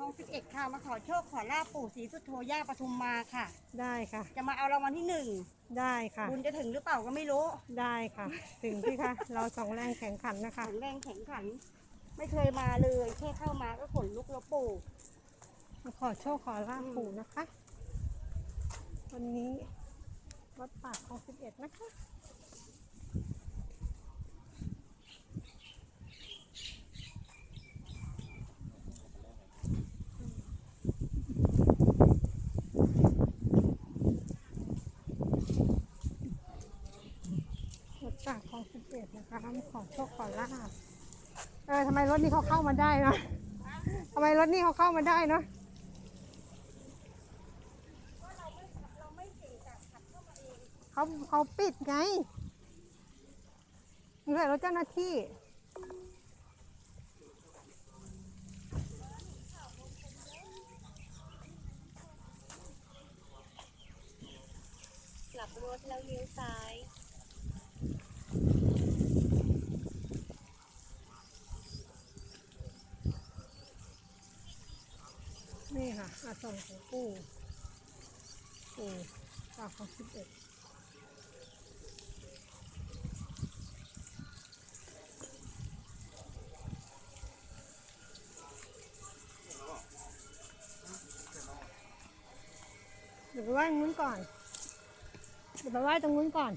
คลองสิบเอ็ดค่ะมาขอโชคขอลาบปู่ศรีสุโธย่าปทุมมาค่ะ ได้ค่ะ จะมาเอารางวัลที่หนึ่งได้ค่ะ บุญจะถึงหรือเปล่าก็ไม่รู้ได้ค่ะ ถึงที่ค่ะ เราสองแรงแข่งขันนะคะ แข็งแรงแข็งขัน ไม่เคยมาเลยแค่เข้ามาก็ขนลุกแล้วปู่มาขอโชคขอลาบปู่นะคะ วันนี้วัดป่าคลองสิบเอ็ดนะคะ วัดป่าคลองสิบเอ็ดนะคะมาขอโชคขอลาบเออทำไมรถนี้เขาเข้ามาได้เนาะทำไมรถนี้เขาเข้ามาได้เนาะเขาเขาปิดไงนี่แหละรถเจ้าหน้าที่กลับรถแล้วเลี้ยวซ้าย นี่ค่ะอาสมของปู่ปู่ปากของสิบเอ็ดเดี๋ยวไปไหว้ตรงนู้นก่อน เดี๋ยวไปไหว้ตรงนู้นก่อน